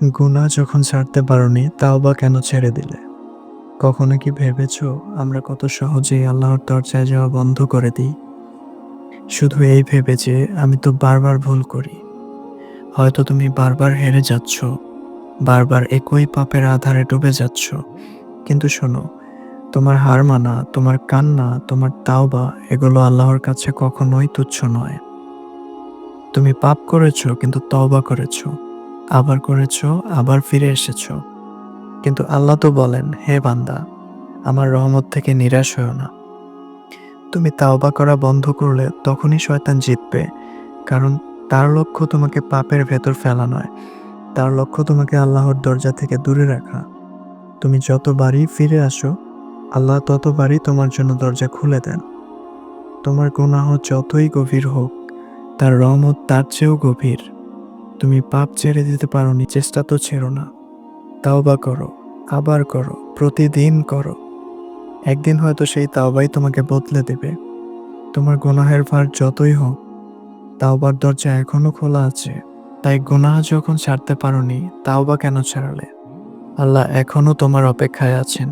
গুনাহ যখন ছাড়তে পারোনি, তাও বা কেন ছেড়ে দিলে? কখনো কি ভেবেছ আমরা কত সহজেই আল্লাহর দরজায় যাওয়া বন্ধ করে দিই? শুধু এই ভেবে যে আমি তো বারবার ভুল করি। হয়তো তুমি বারবার হেরে যাচ্ছ, বারবার একই পাপের আধারে ডুবে যাচ্ছ। কিন্তু শোনো, তোমার হার মানা, তোমার কান্না, তোমার তাওবা, এগুলো আল্লাহর কাছে কখনোই তুচ্ছ নয়। তুমি পাপ করেছ, কিন্তু তওবা করেছ। আবার করেছ, আবার ফিরে এসেছ। কিন্তু আল্লাহ তো বলেন, হে বান্দা, আমার রহমত থেকে নিরাশ হও না। তুমি তাওবা করা বন্ধ করলে তখনই শয়তান জিতবে, কারণ তার লক্ষ্য তোমাকে পাপের ভেতর ফেলা নয় তার লক্ষ্য তোমাকে আল্লাহর দরজা থেকে দূরে রাখা। তুমি যতবারই ফিরে আসো, আল্লাহ ততবারই তোমার জন্য দরজা খুলে দেন। তোমার গুনাহ যতই গভীর হোক, তার রহমত তার চেয়েও গভীর। তুমি পাপ ছেড়ে দিতে পারোনি, চেষ্টা তো ছেড়ো না। তাওবা করো, আবার করো, প্রতিদিন করো। একদিন হয়তো সেই তাওবাই তোমাকে বদলে দেবে। তোমার গোনাহের ভার যতই হোক, তাওবার দরজা এখনও খোলা আছে। তাই গুনাহ যখন ছাড়তে পারোনি, তাওবা কেন ছাড়ালে? আল্লাহ এখনও তোমার অপেক্ষায় আছেন।